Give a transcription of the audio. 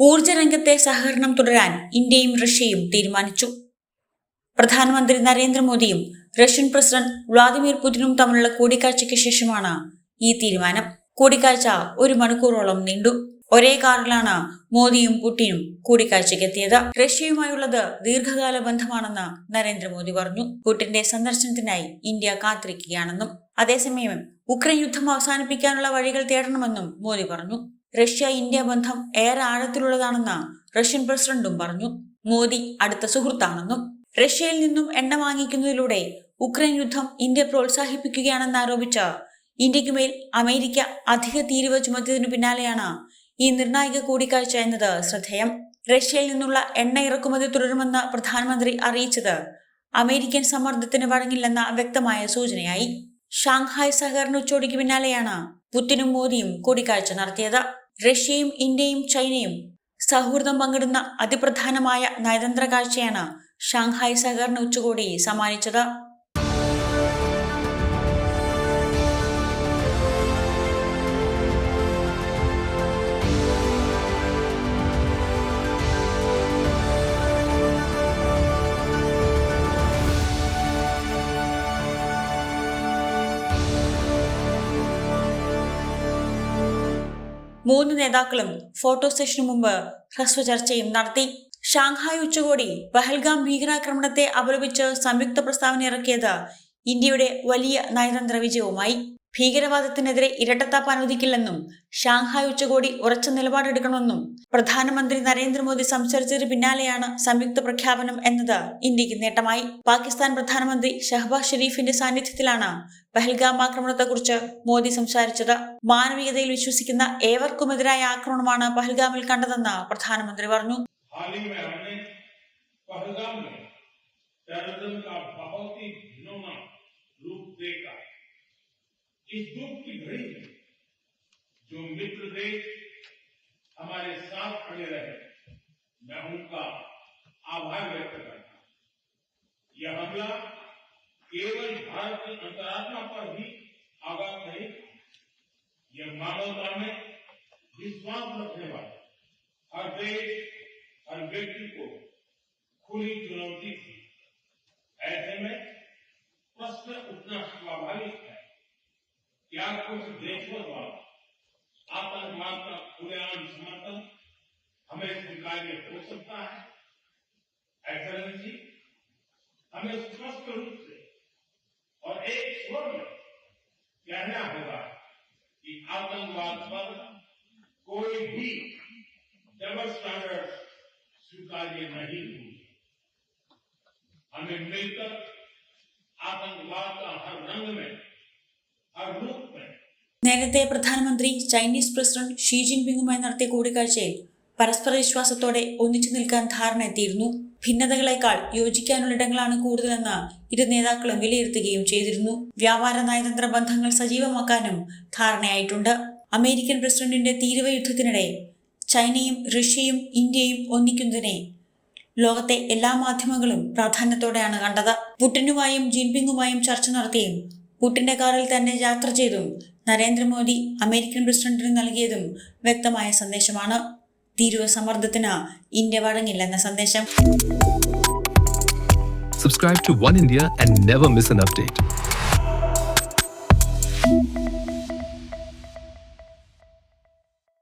ഊർജ രംഗത്തെ സഹകരണം തുടരാൻ ഇന്ത്യയും റഷ്യയും തീരുമാനിച്ചു. പ്രധാനമന്ത്രി നരേന്ദ്രമോദിയും റഷ്യൻ പ്രസിഡന്റ് വ്ളാദിമിർ പുടിനും തമ്മിലുള്ള കൂടിക്കാഴ്ചയ്ക്ക് ശേഷമാണ് ഈ തീരുമാനം. കൂടിക്കാഴ്ച ഒരു മണിക്കൂറോളം നീണ്ടു. ഒരേ കാറിലാണ് മോദിയും പുടിനും കൂടിക്കാഴ്ചയ്ക്ക് എത്തിയത് റഷ്യയുമായുള്ളത് ദീർഘകാല ബന്ധമാണെന്ന് നരേന്ദ്രമോദി പറഞ്ഞു. പുടിന്റെ സന്ദർശനത്തിനായി ഇന്ത്യ കാത്തിരിക്കുകയാണെന്നും അതേസമയം ഉക്രൈൻ യുദ്ധം അവസാനിപ്പിക്കാനുള്ള വഴികൾ തേടണമെന്നും മോദി പറഞ്ഞു. റഷ്യ ഇന്ത്യ ബന്ധം ഏറെ ആഴത്തിലുള്ളതാണെന്ന് റഷ്യൻ പ്രസിഡന്റും പറഞ്ഞു. മോദി അടുത്ത സുഹൃത്താണെന്നും റഷ്യയിൽ നിന്നും എണ്ണ വാങ്ങിക്കുന്നതിലൂടെ ഉക്രൈൻ യുദ്ധം ഇന്ത്യ പ്രോത്സാഹിപ്പിക്കുകയാണെന്ന് ആരോപിച്ച ഇന്ത്യക്കുമേൽ അമേരിക്ക അധിക തീരുവ ചുമത്തിയതിനു പിന്നാലെയാണ് ഈ നിർണായക കൂടിക്കാഴ്ച എന്നത് ശ്രദ്ധേയം. റഷ്യയിൽ നിന്നുള്ള എണ്ണ ഇറക്കുമതി തുടരുമെന്ന് പ്രധാനമന്ത്രി അറിയിച്ചത് അമേരിക്കൻ സമ്മർദ്ദത്തിന് വഴങ്ങില്ലെന്ന വ്യക്തമായ സൂചനയായി. ഷാങ്ഹായ് സഹകരണ ഉച്ചോടിക്ക് പിന്നാലെയാണ് പുത്തിനും മോദിയും കൂടിക്കാഴ്ച നടത്തിയത്. റഷ്യയും ഇന്ത്യയും ചൈനയും സൗഹൃദം പങ്കിടുന്ന അതിപ്രധാനമായ നയതന്ത്ര കാഴ്ചയാണ് ഷാങ്ഹായ് സഹകരണ ഉച്ചകോടി സമ്മാനിച്ചത്. മൂന്ന് നേതാക്കളും ഫോട്ടോ സെഷനു മുമ്പ് ഹ്രസ്വ ചർച്ചയും നടത്തി. ഷാങ്ഹായ് ഉച്ചകോടി പഹൽഗാം ഭീകരാക്രമണത്തെ അപലപിച്ച് സംയുക്ത പ്രസ്താവന ഇറക്കിയത് ഇന്ത്യയുടെ വലിയ നയതന്ത്ര വിജയവുമായി. ഭീകരവാദത്തിനെതിരെ ഇരട്ടത്താപ്പ് അനുവദിക്കില്ലെന്നും ഷാങ്ഹായ് ഉച്ചകോടി ഉറച്ച നിലപാടെടുക്കണമെന്നും പ്രധാനമന്ത്രി നരേന്ദ്രമോദി സംസാരിച്ചതിന് പിന്നാലെയാണ് സംയുക്ത പ്രഖ്യാപനം എന്നത് ഇന്ത്യക്ക് നേട്ടമായി പാകിസ്ഥാൻ പ്രധാനമന്ത്രി ഷഹബാസ് ഷെരീഫിന്റെ സാന്നിധ്യത്തിലാണ് പഹൽഗാം ആക്രമണത്തെക്കുറിച്ച് മോദി സംസാരിച്ചത് മാനവികതയിൽ വിശ്വസിക്കുന്ന ഏവർക്കുമെതിരായ ആക്രമണമാണ് പഹൽഗാമിൽ കണ്ടതെന്ന് പ്രധാനമന്ത്രി പറഞ്ഞു हाल ही में हमने पहलगाम में टेररिज्म का बहुत ही घिनौना रूप देखा इस दुख की घड़ी में जो मित्र देश हमारे साथ खड़े रहे, मैं उनका आभार व्यक्त करता हूँ। यह हमला केवल भारत की अंतरात्मा पर ही आघात नहीं, यह मानवता में विश्वास रखने वाले हर देश, हर व्यक्ति को खुली चुनौती थी। ऐसे में क्या कुछ देशों द्वारा आतंकवाद का खुलेआम समर्थन हमें स्वीकार्य हो सकता है। एक्सलेंसी हमें स्पष्ट रूप से और एक स्वर में कहना होगा कि आतंकवाद पर कोई भी डबल स्टैंडर्ड स्वीकार्य नहीं हुई। हमें मिलकर आतंकवाद का हर रंग में നേരത്തെ പ്രധാനമന്ത്രി ചൈനീസ് പ്രസിഡന്റ് ഷീ ജിൻപിങ്ങുമായി നടത്തിയ കൂടിക്കാഴ്ചയിൽ പരസ്പര വിശ്വാസത്തോടെ ഒന്നിച്ചു നിൽക്കാൻ ധാരണ എത്തിയിരുന്നു. ഭിന്നതകളെക്കാൾ യോജിക്കാനുള്ള ഇടങ്ങളാണ് കൂടുതലെന്ന് ഇരു നേതാക്കളും വിലയിരുത്തുകയും ചെയ്തിരുന്നു. വ്യാപാര നയതന്ത്ര ബന്ധങ്ങൾ സജീവമാക്കാനും ധാരണയായിട്ടുണ്ട്. അമേരിക്കൻ പ്രസിഡന്റിന്റെ തീരുവ യുദ്ധത്തിനിടെ ചൈനയും റഷ്യയും ഇന്ത്യയും ഒന്നിക്കുന്നതിനെ ലോകത്തെ എല്ലാ മാധ്യമങ്ങളും പ്രാധാന്യത്തോടെയാണ് കണ്ടത്. പുടിനുമായും ജിൻപിങ്ങുമായും ചർച്ച നടത്തിയും പുടിന്റെ കാറിൽ തന്നെ യാത്ര ചെയ്തും നരേന്ദ്രമോദി അമേരിക്കൻ പ്രസിഡന്റിന് നൽകിയതും വ്യക്തമായ സന്ദേശമാണ് തീരുവ സമ്മർദ്ദത്തിന് ഇന്ത്യ വഴങ്ങില്ലെന്ന സന്ദേശം Subscribe to One India and never miss an update.